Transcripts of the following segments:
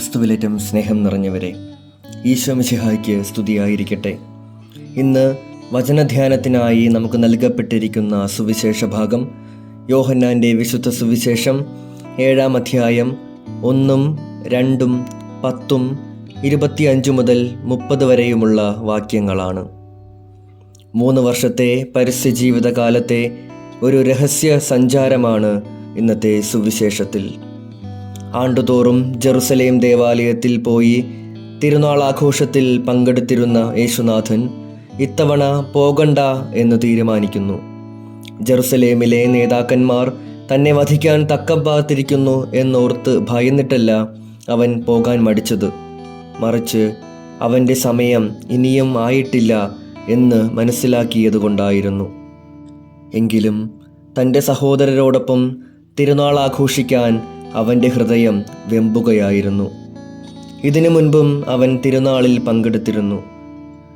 ക്രിസ്തുവിലേറ്റം സ്നേഹം നിറഞ്ഞവരെ ഈശോ മിശിഹായ്ക്ക് സ്തുതിയായിരിക്കട്ടെ. ഇന്ന് വചനധ്യാനത്തിനായി നമുക്ക് നൽകപ്പെട്ടിരിക്കുന്ന സുവിശേഷ ഭാഗം യോഹന്നാന്റെ വിശുദ്ധ സുവിശേഷം ഏഴാം അധ്യായം ഒന്നും രണ്ടും പത്തും ഇരുപത്തിയഞ്ച് മുതൽ മുപ്പത് വരെയുമുള്ള വാക്യങ്ങളാണ്. മൂന്ന് വർഷത്തെ പരസ്യ ജീവിതകാലത്തെ ഒരു രഹസ്യ സഞ്ചാരമാണ് ഇന്നത്തെ സുവിശേഷത്തിൽ. ആണ്ടുതോറും ജെറുസലേം ദേവാലയത്തിൽ പോയി തിരുനാൾ ആഘോഷത്തിൽ പങ്കെടുത്തിരുന്ന യേശുനാഥൻ ഇത്തവണ പോകണ്ട എന്ന് തീരുമാനിക്കുന്നു. ജെറുസലേമിലെ നേതാക്കന്മാർ തന്നെ വധിക്കാൻ തക്കം പാത്തിരിക്കുന്നു എന്നോർത്ത് ഭയന്നിട്ടല്ല അവൻ പോകാൻ മടിച്ചത്. മറിച്ച് അവന്റെ സമയം ഇനിയും ആയിട്ടില്ല എന്ന് മനസ്സിലാക്കിയതുകൊണ്ടായിരുന്നു. എങ്കിലും തന്റെ സഹോദരരോടൊപ്പം തിരുനാൾ ആഘോഷിക്കാൻ അവന്റെ ഹൃദയം വെമ്പുകയായിരുന്നു. ഇതിനു മുൻപും അവൻ തിരുനാളിൽ പങ്കെടുത്തിരുന്നു.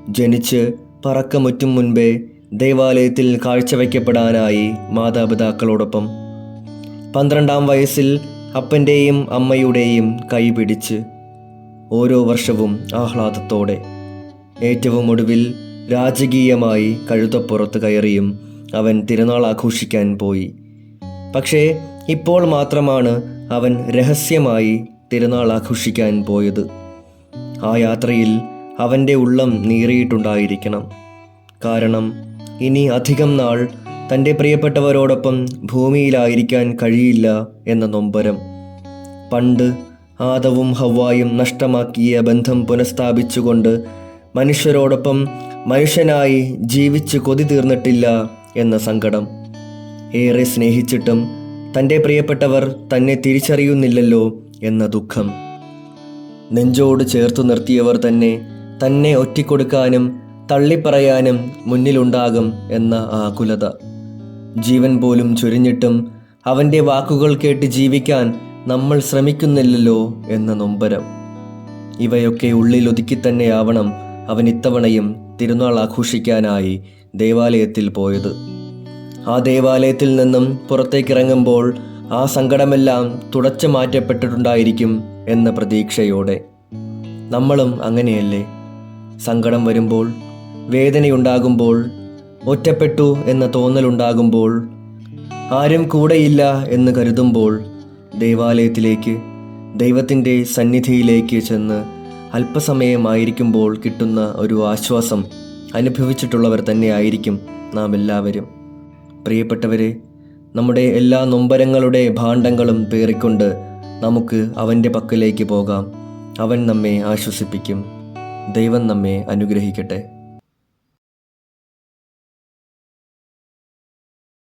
ജനിച്ച് പറക്കമുറ്റും മുൻപേ ദേവാലയത്തിൽ കാഴ്ചവെക്കപ്പെടാനായി മാതാപിതാക്കളോടൊപ്പം. പന്ത്രണ്ടാം വയസ്സിൽ അപ്പന്റെയും അമ്മയുടെയും കൈ പിടിച്ച് ഓരോ വർഷവും ആഹ്ലാദത്തോടെ ഏറ്റവും ഒടുവിൽ രാജകീയമായി കഴുതപ്പുറത്ത് കയറിയും അവൻ തിരുനാൾ ആഘോഷിക്കാൻ പോയി. പക്ഷേ ഇപ്പോൾ മാത്രമാണ് അവൻ രഹസ്യമായി തിരുനാൾ ആഘോഷിക്കാൻ പോയത്. ആ യാത്രയിൽ അവന്റെ ഉള്ളം നീറിയിട്ടുണ്ടായിരിക്കണം. കാരണം ഇനി അധികം നാൾ തന്റെ പ്രിയപ്പെട്ടവരോടൊപ്പം ഭൂമിയിലായിരിക്കാൻ കഴിയില്ല എന്ന നൊമ്പരം. പണ്ട് ആദവും ഹവ്വായും നഷ്ടമാക്കിയ ബന്ധം പുനഃസ്ഥാപിച്ചുകൊണ്ട് മനുഷ്യരോടൊപ്പം മനുഷ്യനായി ജീവിച്ച് കൊതി തീർന്നിട്ടില്ല എന്ന സങ്കടം. ഏറെ സ്നേഹിച്ചിട്ടും തന്റെ പ്രിയപ്പെട്ടവർ തന്നെ തിരിച്ചറിയുന്നില്ലല്ലോ എന്ന ദുഃഖം. നെഞ്ചോട് ചേർത്തു നിർത്തിയവർ തന്നെ തന്നെ ഒറ്റിക്കൊടുക്കാനും തള്ളിപ്പറയാനും മുന്നിലുണ്ടാകും എന്ന ആകുലത. ജീവൻ പോലും ചുരിഞ്ഞിട്ടും അവന്റെ വാക്കുകൾ കേട്ട് ജീവിക്കാൻ നമ്മൾ ശ്രമിക്കുന്നില്ലല്ലോ എന്ന നൊമ്പരം. ഇവയൊക്കെ ഉള്ളിൽ ഒതുക്കി തന്നെയാവണം അവൻ ഇത്തവണയും തിരുനാൾ ആഘോഷിക്കാനായി ദേവാലയത്തിൽ പോയത്. ആ ദേവാലയത്തിൽ നിന്നും പുറത്തേക്കിറങ്ങുമ്പോൾ ആ സങ്കടമെല്ലാം തുടച്ചു മാറ്റപ്പെട്ടിട്ടുണ്ടായിരിക്കും എന്ന പ്രതീക്ഷയോടെ. നമ്മളും അങ്ങനെയല്ലേ? സങ്കടം വരുമ്പോൾ വേദനയുണ്ടാകുമ്പോൾ ഒറ്റപ്പെട്ടു എന്ന തോന്നലുണ്ടാകുമ്പോൾ ആരും കൂടെയില്ല എന്ന് കരുതുമ്പോൾ ദേവാലയത്തിലേക്ക് ദൈവത്തിന്റെ സന്നിധിയിലേക്ക് ചെന്ന് അല്പസമയമായിരിക്കുമ്പോൾ കിട്ടുന്ന ഒരു ആശ്വാസം അനുഭവിച്ചിട്ടുള്ളവർ തന്നെയായിരിക്കും നാം എല്ലാവരും പ്രിയപ്പെട്ടവരെ നമ്മുടെ എല്ലാ നൊമ്പരങ്ങളുടെ ഭാണ്ഡങ്ങളും പേറിക്കൊണ്ട് നമുക്ക് അവന്റെ പക്കലേക്ക് പോകാം. അവൻ നമ്മെ ആശ്വസിപ്പിക്കും. ദൈവം നമ്മെ അനുഗ്രഹിക്കട്ടെ.